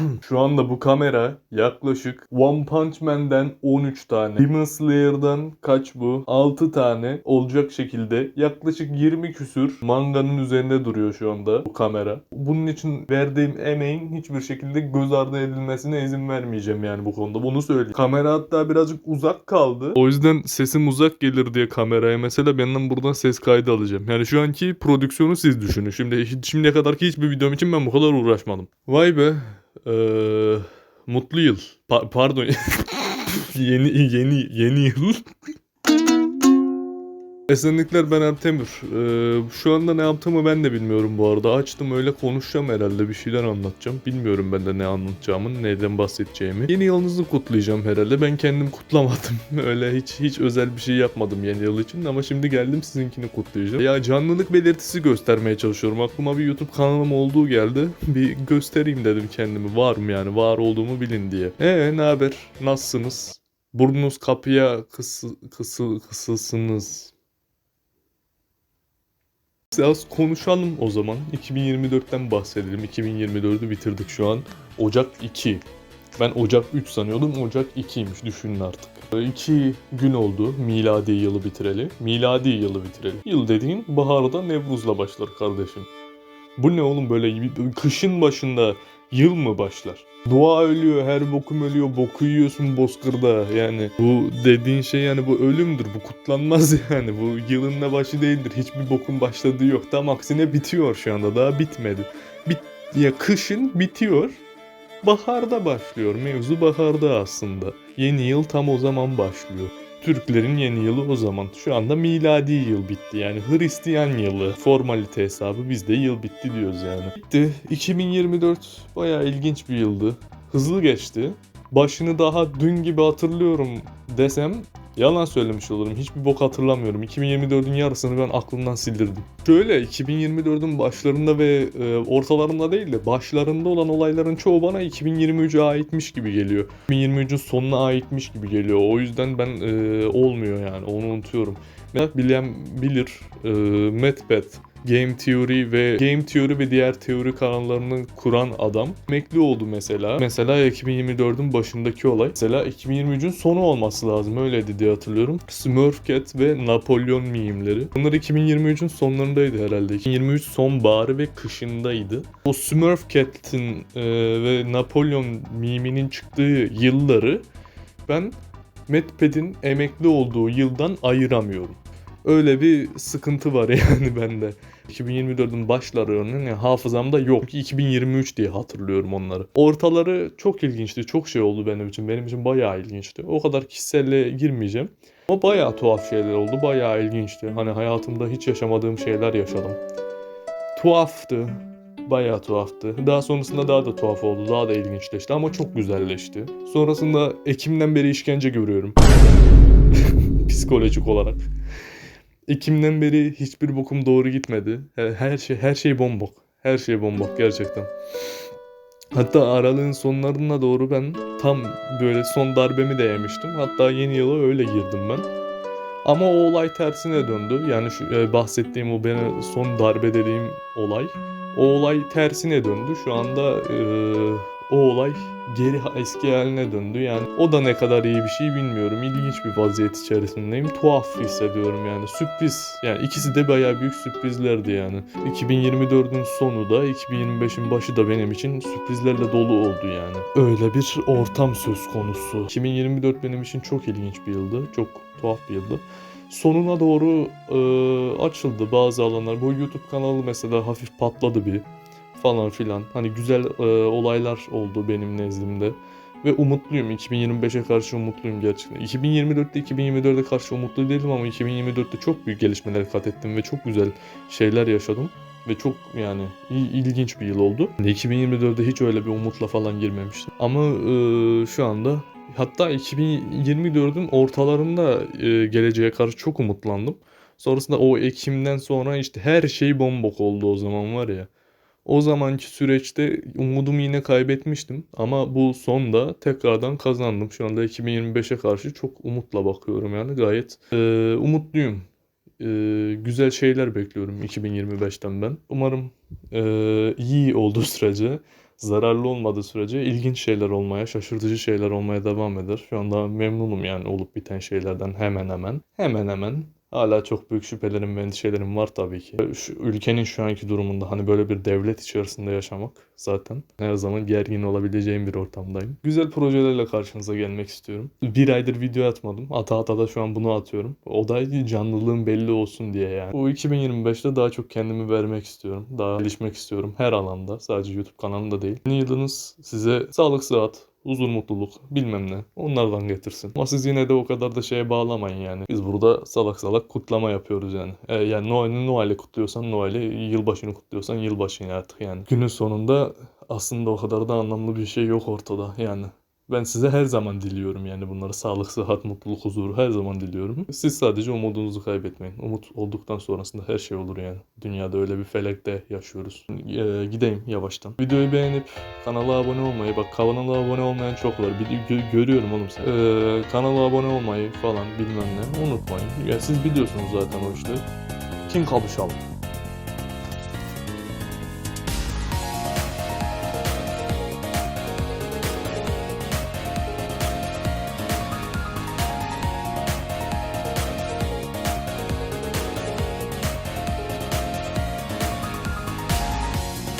Şu anda bu kamera yaklaşık One Punch Man'den 13 tane. Demon Slayer'dan kaç bu? 6 tane olacak şekilde yaklaşık 20 küsür manganın üzerinde duruyor şu anda bu kamera. Bunun için verdiğim emeğin hiçbir şekilde göz ardı edilmesine izin vermeyeceğim yani bu konuda. Bunu söyleyeyim. Kamera hatta birazcık uzak kaldı. O yüzden sesim uzak gelir diye kameraya mesela benden buradan ses kaydı alacağım. Yani şu anki prodüksiyonu siz düşünün. Şimdi şimdiye kadarki hiçbir videom için ben bu kadar uğraşmadım. Vay be. Ee, mutlu yıl. Pa- pardon. yeni yeni yeni yıl. Esenlikler ben Ertemür. Ee, şu anda ne yaptığımı ben de bilmiyorum bu arada. Açtım öyle konuşacağım herhalde bir şeyler anlatacağım. Bilmiyorum ben de ne anlatacağımı, neden bahsedeceğimi. Yeni yılınızı kutlayacağım herhalde. Ben kendim kutlamadım. öyle hiç hiç özel bir şey yapmadım yeni yıl için ama şimdi geldim sizinkini kutlayacağım. Ya canlılık belirtisi göstermeye çalışıyorum. Aklıma bir YouTube kanalım olduğu geldi. Bir göstereyim dedim kendimi. Var mı yani? Var olduğumu bilin diye. Ee ne haber? Nasılsınız? Burnunuz kapıya kısı, kısı, kısılsınız. Biraz konuşalım o zaman. 2024'ten bahsedelim. 2024'ü bitirdik şu an. Ocak 2. Ben Ocak 3 sanıyordum. Ocak 2'ymiş düşünün artık. 2 gün oldu miladi yılı bitireli. Miladi yılı bitireli. Yıl dediğin baharda Nevruz'la başlar kardeşim. Bu ne oğlum böyle kışın başında yıl mı başlar? Doğa ölüyor, her bokum ölüyor, boku yiyorsun bozkırda. Yani bu dediğin şey yani bu ölümdür, bu kutlanmaz yani. Bu yılın da başı değildir, hiçbir bokun başladığı yok. Tam aksine bitiyor şu anda, daha bitmedi. Bit ya kışın bitiyor, baharda başlıyor. Mevzu baharda aslında. Yeni yıl tam o zaman başlıyor. Türklerin yeni yılı o zaman. Şu anda miladi yıl bitti yani Hristiyan yılı. Formalite hesabı biz de yıl bitti diyoruz yani. Bitti. 2024 bayağı ilginç bir yıldı. Hızlı geçti. Başını daha dün gibi hatırlıyorum desem yalan söylemiş olurum. Hiçbir bok hatırlamıyorum. 2024'ün yarısını ben aklımdan sildirdim. Şöyle 2024'ün başlarında ve e, ortalarında değil de başlarında olan olayların çoğu bana 2023'e aitmiş gibi geliyor. 2023'ün sonuna aitmiş gibi geliyor. O yüzden ben e, olmuyor yani onu unutuyorum. Mesela bilen bilir e, Macbeth Game Theory ve Game Theory ve diğer teori kanallarını kuran adam emekli oldu mesela. Mesela 2024'ün başındaki olay. Mesela 2023'ün sonu olması lazım öyleydi diye hatırlıyorum. Smurf Cat ve Napolyon mimleri. Bunlar 2023'ün sonlarındaydı herhalde. 2023 sonbaharı ve kışındaydı. O Smurf Cat'in e, ve Napolyon miminin çıktığı yılları ben Macbeth'in emekli olduğu yıldan ayıramıyorum. Öyle bir sıkıntı var yani bende. 2024'ün başları örneğin yani hafızamda yok. Çünkü 2023 diye hatırlıyorum onları. Ortaları çok ilginçti. Çok şey oldu benim için. Benim için bayağı ilginçti. O kadar kişiselle girmeyeceğim. Ama bayağı tuhaf şeyler oldu. Bayağı ilginçti. Hani hayatımda hiç yaşamadığım şeyler yaşadım. Tuhaftı. Bayağı tuhaftı. Daha sonrasında daha da tuhaf oldu. Daha da ilginçleşti ama çok güzelleşti. Sonrasında Ekim'den beri işkence görüyorum. Psikolojik olarak. Ekim'den beri hiçbir bokum doğru gitmedi. Her, şey her şey bombok. Her şey bombok gerçekten. Hatta aralığın sonlarına doğru ben tam böyle son darbemi de yemiştim. Hatta yeni yıla öyle girdim ben. Ama o olay tersine döndü. Yani şu e, bahsettiğim o beni son darbe dediğim olay. O olay tersine döndü. Şu anda e, o olay geri eski haline döndü. Yani o da ne kadar iyi bir şey bilmiyorum. İlginç bir vaziyet içerisindeyim. Tuhaf hissediyorum yani. Sürpriz. Yani ikisi de bayağı büyük sürprizlerdi yani. 2024'ün sonu da 2025'in başı da benim için sürprizlerle dolu oldu yani. Öyle bir ortam söz konusu. 2024 benim için çok ilginç bir yıldı. Çok tuhaf bir yıldı sonuna doğru e, açıldı bazı alanlar. Bu YouTube kanalı mesela hafif patladı bir falan filan. Hani güzel e, olaylar oldu benim nezdimde. Ve umutluyum. 2025'e karşı umutluyum gerçekten. 2024'te 2024'e karşı umutlu değilim ama 2024'te çok büyük gelişmeler kat ettim ve çok güzel şeyler yaşadım. Ve çok yani ilginç bir yıl oldu. 2024'de hiç öyle bir umutla falan girmemiştim. Ama e, şu anda hatta 2024'ün ortalarında e, geleceğe karşı çok umutlandım. Sonrasında o Ekim'den sonra işte her şey bombok oldu o zaman var ya. O zamanki süreçte umudumu yine kaybetmiştim ama bu sonda tekrardan kazandım. Şu anda 2025'e karşı çok umutla bakıyorum yani gayet e, umutluyum. E, güzel şeyler bekliyorum 2025'ten ben. Umarım e, iyi olduğu sürece zararlı olmadığı sürece ilginç şeyler olmaya, şaşırtıcı şeyler olmaya devam eder. Şu anda memnunum yani olup biten şeylerden hemen hemen. Hemen hemen. Hala çok büyük şüphelerim ve endişelerim var tabii ki. Şu ülkenin şu anki durumunda hani böyle bir devlet içerisinde yaşamak zaten her zaman gergin olabileceğim bir ortamdayım. Güzel projelerle karşınıza gelmek istiyorum. Bir aydır video atmadım. Ata ata da şu an bunu atıyorum. O da canlılığım belli olsun diye yani. Bu 2025'te daha çok kendimi vermek istiyorum. Daha gelişmek istiyorum her alanda. Sadece YouTube kanalında değil. Yeni yılınız size sağlık, sıhhat, huzur, mutluluk bilmem ne onlardan getirsin. Ama siz yine de o kadar da şeye bağlamayın yani. Biz burada salak salak kutlama yapıyoruz yani. E, yani Noel'i Noel'i kutluyorsan Noel'i, yılbaşını kutluyorsan yılbaşını artık yani. Günün sonunda aslında o kadar da anlamlı bir şey yok ortada yani. Ben size her zaman diliyorum yani bunları. Sağlık, sıhhat, mutluluk, huzuru her zaman diliyorum. Siz sadece umudunuzu kaybetmeyin. Umut olduktan sonrasında her şey olur yani. Dünyada öyle bir felekte yaşıyoruz. Ee, gideyim yavaştan. Videoyu beğenip kanala abone olmayı, bak kanala abone olmayan çok var. Bir, gö- görüyorum oğlum sen. Ee, kanala abone olmayı falan bilmem ne unutmayın. Ya siz biliyorsunuz zaten o işleri. King Kabuşalım.